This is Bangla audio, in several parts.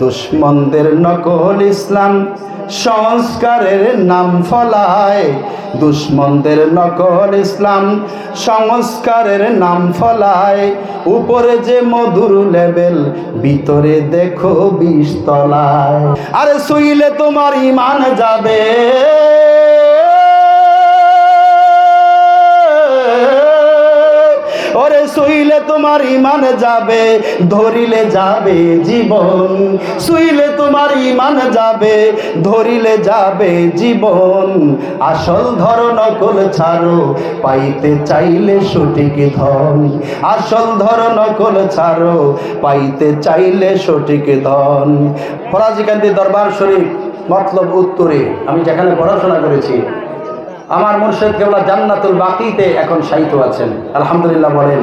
দুশ্মনদের নকল ইসলাম, সংস্কারের নাম ফলায়। দুশ্মনদের নকল ইসলাম, সংস্কারের নাম ফলায়। উপরে যে মধুর লেবেল, ভিতরে দেখো বিস্তলায় আরে শুইলে তোমার ইমান যাবে। তোমার ইমান যাবে, ধরিলে যাবে জীবন। শুইলে তোমার ইমান যাবে, ধরিলে যাবে জীবন। আসল ধর নকল ছাড়ো, পাইতে চাইলে সঠিক ধন। আসল ধর নকল ছাড়ো, পাইতে চাইলে সঠিক ধন। ফরাজিকান্তি দরবার শরীফ, মতলব উত্তরে, আমি যেখানে পড়াশোনা করেছি, আমার মুর্শেদ কেবলা জান্নাতুল বাকিতে এখন সাহিত্য আছেন। আলহামদুলিল্লাহ বলেন।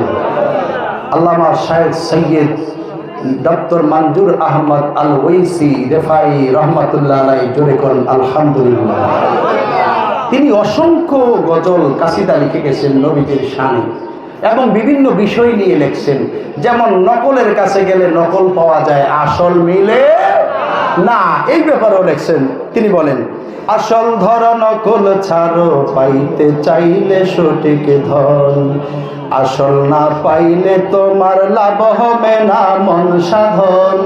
আল্লামা শাহেদ সৈয়দ ডক্টর মঞ্জুর আহমদ আল ওয়েসি রেফাই রহমতুল্লাহ আলাই জোরে করেন আলহামদুলিল্লাহ। তিনি অসংখ্য গজল কাসিদা লিখে গেছেন নবীজির শানে এবং বিভিন্ন বিষয় নিয়ে লেখছেন। যেমন, নকলের কাছে গেলে নকল পাওয়া যায় আসল মিলে না, এই ব্যাপারেও লেখছেন। তিনি বলেন আসল ধর নকল ছাড়ো, পাইতে চাইলে সঠিক ধন। আসল না পাইলে তোমার লাভ হবে না মন সাধন।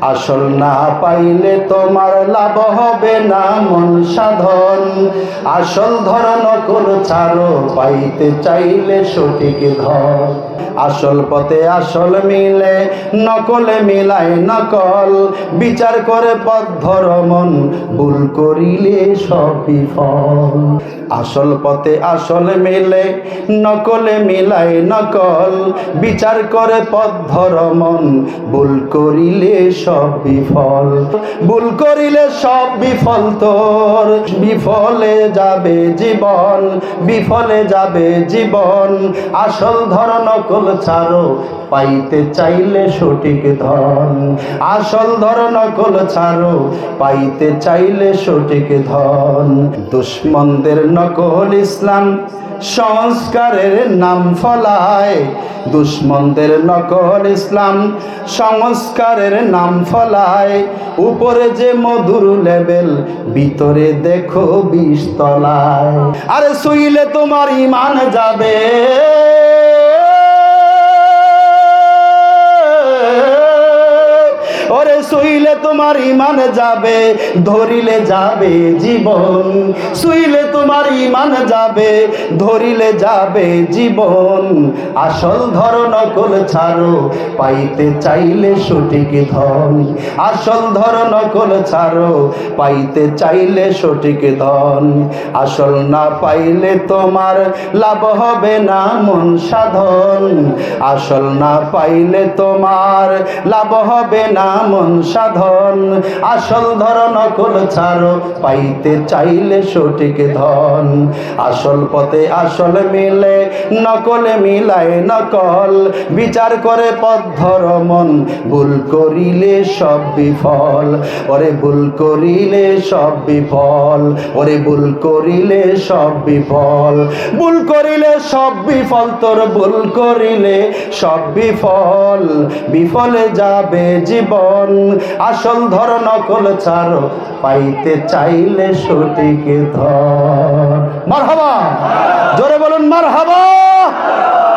আসল না পাইলে তোমার লাভ হবে না মন সাধন। আসল ধর নকল ছাড়ো, পাইতে চাইলে সঠিক ধন। আসল পথে আসল মিলে, নকলে মিলাই নকল। বিচার করে পথ ধর মন, ভুল করিলে সব বিফল আসল পথে আসল মিলে, নকলে মিলায় নকল। বিচার করে পথ ধর মন, ভুল করিলে সব বিফল। ভুল করিলে সব বিফল তোর। বিফলে যাবে জীবন, বিফলে যাবে জীবন। আসল ধর নকল ছাড়ো, পাইতে চাইলে সঠিক ধন। আসল ধর নকল ছাড়ো, পাইতে চাইলে সঠিক ধন। দুশ্মনদের নকল ইসলাম সংস্কারের নাম ফলায়। দুশ্মনদের নকল ইসলাম সংস্কারের নাম ফলায়। উপরে যে মধুর লেবেল, ভিতরে দেখো বিস্তলায় আরে শুইলে তোমার ইমান যাবে। শুইলে তোমার ইমান যাবে, ধরিলে যাবে জীবন। শুইলে তোমার ইমান যাবে, ধরিলে যাবে জীবন। আসল ধর নকল ছাড়ো, পাইতে চাইলে সঠিক ধন। আসল ধর নকল ছাড়ো, পাইতে চাইলে সঠিক ধন। আসল না পাইলে তোমার লাভ হবে না মন সাধন। আসল না পাইলে তোমার লাভ হবে না মন সাধন। আসল ধর নকল ছাড়ো, পাইতে চাইলে সঠিক ধন। আসল পথে আসল মিলে, নকলে মিলায় নকল। বিচার করে পথ ধর মন, ভুল করিলে সব বিফল। ওরে ভুল করিলে সব বিফল, ওরে ভুল করিলে সব বিফল। ভুল করিলে সব বিফল, তোর ভুল করিলে সব বিফল। বিফলে যাবে জীবন আসল ধর নকল ছাড় পাইতে চাইলে সঠিক ধর। মার হাবা জোরে বলুন মারহাবা!